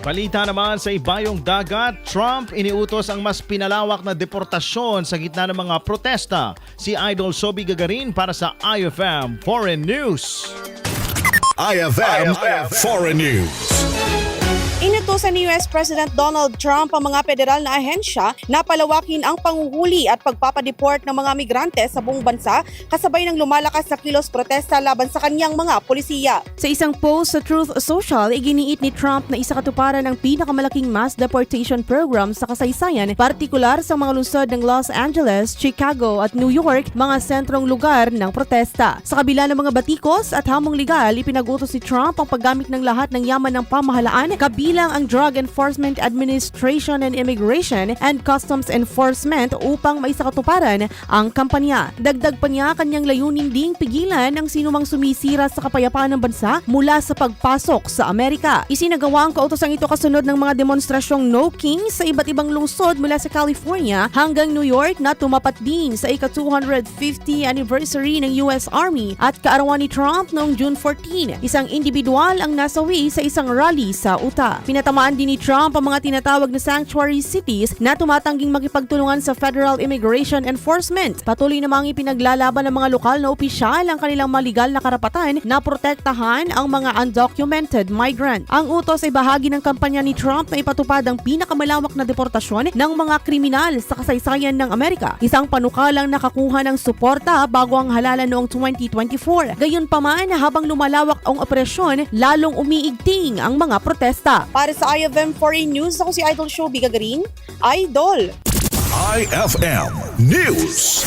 Balita naman sa ibayong dagat, Trump iniutos ang mas pinalawak na deportasyon sa gitna ng mga protesta. Si Idol Sobi Gagarin para sa IFM Foreign News. IFM, Foreign News. Inutusan ni US President Donald Trump ang mga federal na ahensya na palawakin ang panguhuli at pagpapadeport ng mga migrante sa buong bansa kasabay ng lumalakas na kilos protesta laban sa kanyang mga polisiya. Sa isang post sa Truth Social, iginiit ni Trump na isa katuparan ng pinakamalaking mass deportation program sa kasaysayan, partikular sa mga lungsod ng Los Angeles, Chicago at New York, mga sentrong lugar ng protesta. Sa kabila ng mga batikos at hamong legal, ipinagutos si Trump ang paggamit ng lahat ng yaman ng pamahalaan, kabilang ang Drug Enforcement Administration and Immigration and Customs Enforcement upang maisakatuparan ang kampanya. Dagdag pa niya kanyang layunin ding pigilan ang sinumang sumisira sa kapayapaan ng bansa mula sa pagpasok sa Amerika. Isinagawa ang kautosang ito kasunod ng mga demonstrasyong No King sa iba't ibang lungsod mula sa California hanggang New York na tumapat din sa ika-250 anniversary ng US Army at kaarawan ni Trump noong June 14. Isang individual ang nasawi sa isang rally sa Utah. Pinatamaan din ni Trump ang mga tinatawag na sanctuary cities na tumatangging makipagtulungan sa Federal Immigration Enforcement. Patuloy namang ipinaglalaban ng mga lokal na opisyal ang kanilang maligal na karapatan na protektahan ang mga undocumented migrant. Ang utos ay bahagi ng kampanya ni Trump na ipatupad ang pinakamalawak na deportasyon ng mga kriminal sa kasaysayan ng Amerika. Isang panukalang nakakuha ng suporta bago ang halalan noong 2024. Gayunpaman, habang lumalawak ang operasyon, lalong umiigting ang mga protesta. Para sa IFM Foreign News, ako si Idol Show Gagarin. Idol! IFM News.